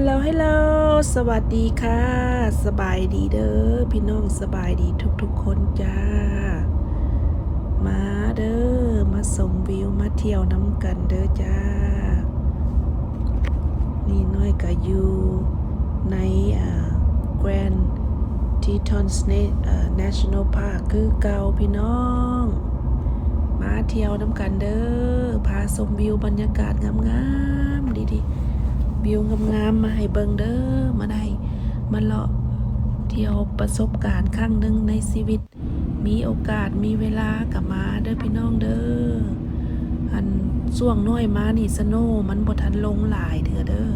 ฮัลโหลฮัลโหลสวัสดีค่ะ สบายดีเด้อพี่น้องสบายดีทุกๆคนจ้า มาเด้อมาชมวิวมาเที่ยวน้ำกันเด้อจ้า นี่น้อยก็อยู่ในอ่า Grand Tetons Na- อ่า National Park คือเก่าพี่น้อง มาเที่ยวน้ำกันเด้อพาชมวิวบรรยากาศงามๆดีๆ วิวงามๆมาให้เบิงเด้อมาได้มาเลาะเที่ยวประสบการณ์ครั้งหนึ่งในชีวิต มีโอกาสมีเวลากลับมาเด้อพี่น้องเด้ออันช่วงน้อยมานี่สโนว์มันบ่ทันลงหลายเถอเด้อ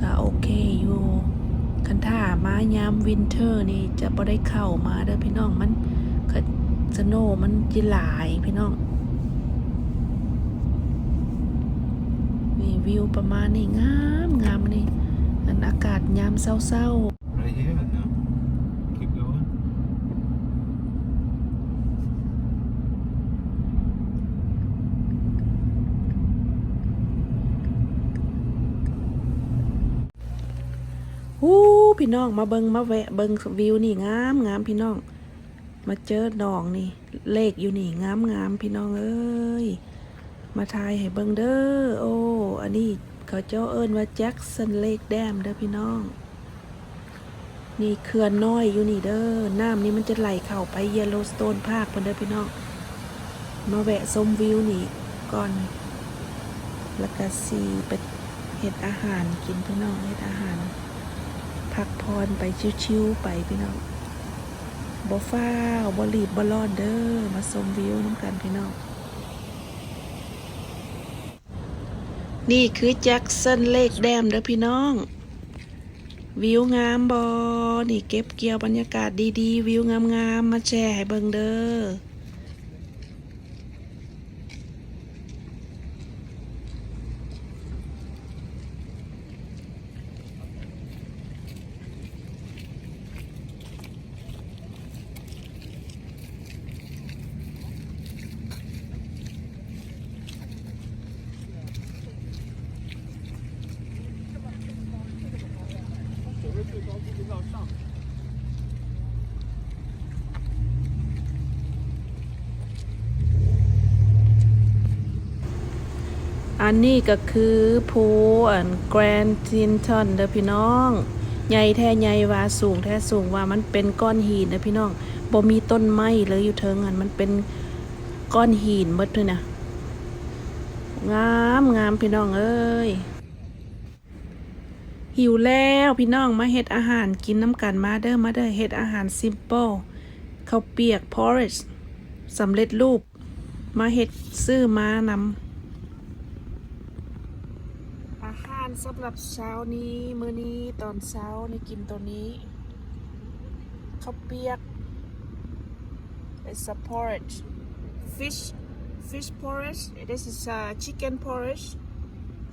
ก็โอเคอยู่คันถ้ามายามวินเทอร์นี่จะบ่ได้เข้ามาเด้อพี่น้องมันก็สโนว์มันจิหลายพี่น้อง นี่ วิวประมาณนี้งามงามนี่อันอากาศยามเศร้า Right here? No. Keep going. ๆหู้พี่น้องมาเบิงมาแวะเบิงวิวนี่งามงามพี่น้อง มาเจอดองนี่ เลขอยู่นี่งามงามพี่น้องเอ้ย มาทายให้เบิงเด้อ โอ้ อันนี้เขาเจ้าเอิ้นว่าแจ็คสันเลกแดมเด้อพี่น้อง นี่เขื่อนน้อยอยู่นี่เด้อ น้ำนี่มันจะไหลเข้าไปเยลโลสโตนภาคเพิ่นเด้อพี่น้อง มาแวะชมวิวนี่ก่อน แล้วก็สีไปเฮ็ดอาหารกินพี่น้องเฮ็ดอาหาร พักพรไปชิวๆไปพี่น้องบ่ฟ้าวบ่รีบบ่ร้อนเด้อ มาชมวิวน้ำกันพี่น้อง นี่คือแจ็คสันเลขแดมเด้อพี่น้อง วิวงามบอนี่เก็บเกี่ยวบรรยากาศดีๆ วิวงามๆมาแชร์ให้เบิ่งเด้อ อันนี้ก็คือภูอันแกรนทินทอนเด้อพี่น้องใหญ่แท้ใหญ่ว่าสูงแท้สูงว่ามันเป็นก้อนหินเด้อพี่น้องบ่มีต้นไม้เลยอยู่เทิงอันมันเป็นก้อนหินหมดเลยนะงามงามพี่น้องเอ้ย หิวแล้วพี่น้องมาเฮ็ดอาหารกินน้ำกันมาเด้อมาเด้อเฮ็ดอาหารซิมเปิลข้าวเปียก porridge สำเร็จรูป มาเฮ็ดซื้อมานำอาหารสำหรับเช้านี้มื้อนี้ตอนเช้าในกินตัวนี้ข้าวเปียก It's a porridge fish fish porridge this is a chicken porridge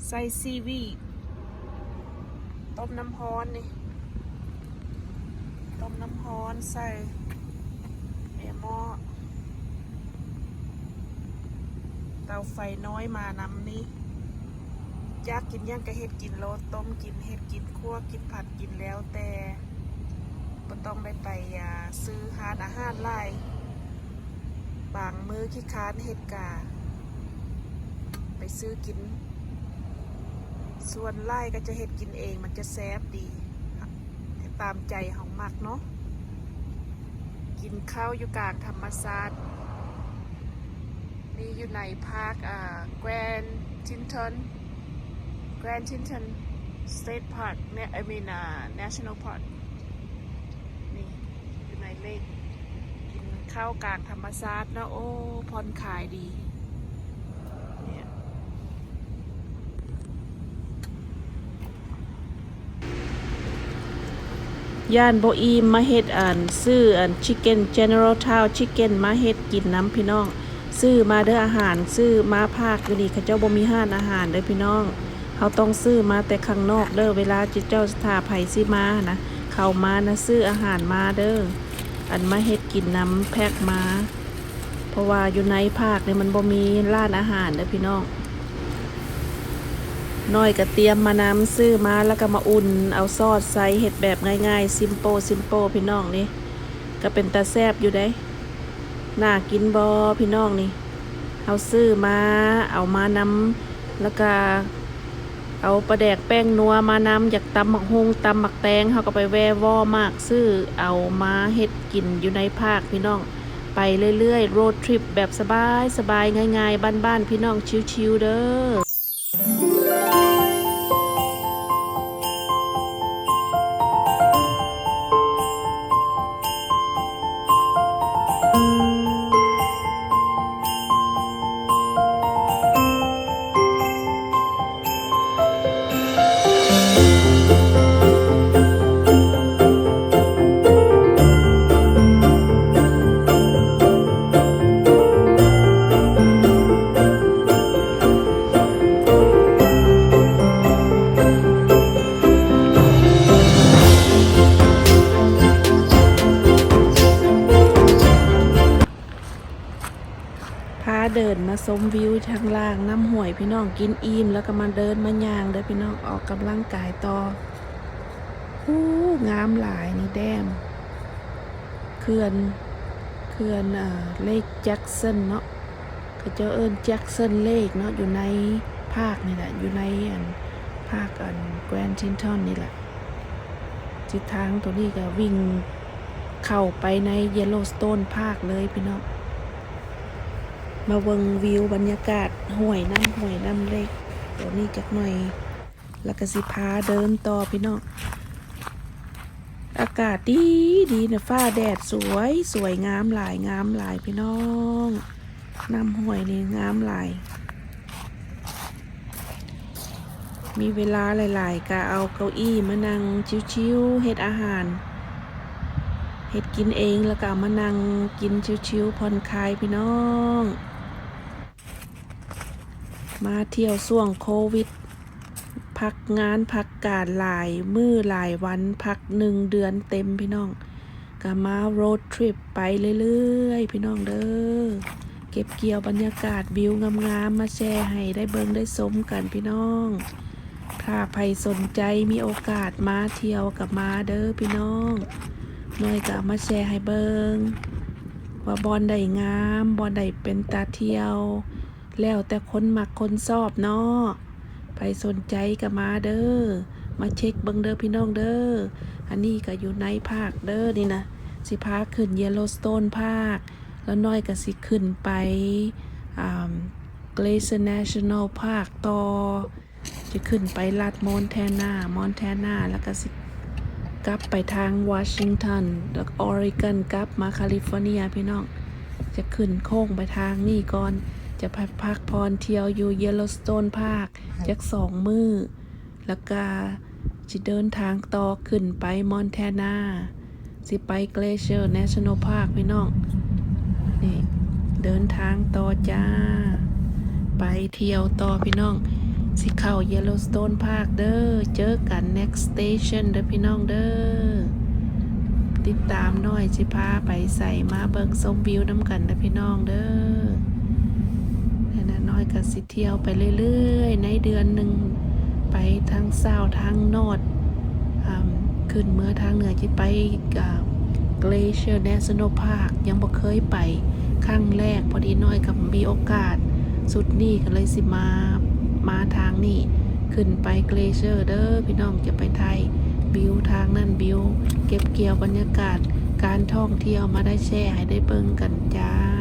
ใส่ซีวี ต้มน้ำพรนี่ ต้มน้ำพรใส่เอหม้อเตาไฟน้อยมานำนี้อยากกินย่างก็เฮ็ดกินโลดต้มกินเฮ็ดกินคั่วกินผัดกินแล้วแต่บ่ต้องได้ไปซื้อหาอาหารหลายบางมือขี้ค้านเฮ็ดกา ไปซื้อกิน ส่วนไล่ก็จะเฮ็ดกินเองมันจะแซ่บดีตามใจของมักเนาะกินข้าวอยู่กลางธรรมศาสตร์นี่อยู่ในพาร์คอ่าแกรนทินทอน Grand Teton State Park เนี่ย I mean uh, National Park นี่อยู่ในเลกกินข้าวกลางธรรมชาสตินะโอ้ผ่อนคลายดีเนี่ย ย่านโบอีมมาเฮ็ดอ่านซื้ออ่านชิคเก้น General Town Chicken มาเฮ็ดกินน้ำพี่น้อง ซื้อมาเด้ออาหารซื้อมาภาคอยู่นี่เขาเจ้าบ่มีห้านอาหารเด้อพี่น้องเขาต้องซื้อมาแต่ข้างนอกเด้อเวลาจิเจ้าสถาไผสิมานะเข้ามานะซื้ออาหารมาเด้ออันมาเฮ็ดกินน้ำแพกมา เพราะว่าอยู่ในภาคเนี่ยมันบ่มีร้านอาหารเด้อพี่น้อง น้อยก็เตรียมมานำซื้อมาแล้วก็มาอุ่น เอาซอสใส่เห็ดแบบง่ายๆ ซิมโปซิมโปพี่น้องนี่ก็เป็นตาแซบอยู่ได้น่ากินบอพี่น้องนี่เอาซื้อมาเอามานำแล้วก็เอาปลาแดกแป้งนัวมานำอยากตำหมักฮงตำหมักแตงเขาก็ไปแว่วอมากซื้อเอามาเฮ็ดกินอยู่ในภาคพี่น้องไปเรื่อยๆโรดทริปแบบสบายสบายง่ายๆ บ้านๆพี่น้องชิวๆเด้อ ชมวิวทางล่างน้ำห่วยพี่น้องกินอิ่มแล้วก็มาเดินมาย่างเด้อพี่น้องออกกำลังกายต่อหูงามหลายนี่แดมเขื่อนเขื่อนอ่าเลกแจ็คสันเนาะก็เจ้าเอิญแจ็คสันเลกเนาะอยู่ในภาคนี่แหละอยู่ในอันภาคอันแกรนทินทอนนี่แหละทิศทางตัวนี้ก็วิ่งเข้าไปในเยลโลสโตนภาคเลยพี่น้อง มาเวิงวิวบรรยากาศห้วยน้ำห้วยน้ำเล็กเดี๋ยวนี้จักหน่อย แล้วก็สิพาเดินต่อพี่น้องอากาศดีดีนี่ยฟ้าแดดสวยสวยงามหลายงามหลายพี่น้องน้ำห้วยนี่งามหลาย มีเวลาหลาย ๆก็เอาเก้าอี้มานั่งชิวๆเฮ็ดอาหารเฮ็ดกินเองแล้วก็มานั่งกินชิวๆผ่อนคลายพี่น้อง มาเที่ยวช่วงโควิด พักงานพักการหลายมือหลายวันพักหนึ่งเดือนเต็มพี่น้องก็มาโรดทริปไปเรื่อยๆ พี่น้องเด้อเก็บเกี่ยวบรรยากาศวิวงามๆมาแชร์ให้ได้เบิงได้สมกันพี่น้อง ถ้าใครสนใจมีโอกาสมาเที่ยวกับมาเด้อพี่น้องหน่อยก็มาแชร์ให้เบิงว่าบอลใดงามบอลใดเป็นตาเที่ยว แล้วแต่คนมักคนชอบเนาะไปสนใจก็มาเด้อ มาเช็คเบิงเด้อพี่น้องเด้อ อันนี้ก็อยู่ในภาคเด้อนี่นะ สิพาขึ้นเยลโลสโตนภาค แล้วน้อยก็สิขึ้นไปเกรเซอร์ National Park ต่อ จะขึ้นไปรัฐมอนแทนามอนแทนาแล้วก็สิกลับไปทางวอชิงตัน แล้วออริกอนกลับมาแคลิฟอร์เนียพี่น้อง จะขึ้นโค้งไปทางนี่ก่อน จะพักพักพรเที่ยวอยู่เยลโลสโตนพาร์คจักสองมือแล้วก็จะเดินทางต่อขึ้นไปมอนแทนา สิไปเกรเชอร์เนชั่นแนลพาร์คพี่น้องนี่เดินทางต่อจ้า ไปเที่ยวต่อพี่น้อง สิเข้า Yellowstone Park เด้อเจอกัน next station เด้อพี่น้องเด้อติดตามหน่อยสิพาไปใส่มาเบิงส้มวิวน้ำกันเด้อพี่น้องเด้อนั่นน่ะน้อย ก็สิเที่ยวไปเรื่อยๆ ในเดือนหนึ่งไปทางเศร้าทางนดอ่าขึ้นเมื่อทางเหนือที่ไปกับ Glacier National Park ยังบ่เคยไปครั้งแรกพอดีน้อยกับมีโอกาส สุดนี่ก็เลยสิมามาทางนี่ขึ้นไปเกรเชอร์เด้อพี่น้องจะไปไทยบิวทางนั่นบิวเก็บเกี่ยวบรรยากาศการท่องเที่ยวมาได้แชร์ให้ได้เบิ่งกันจ้า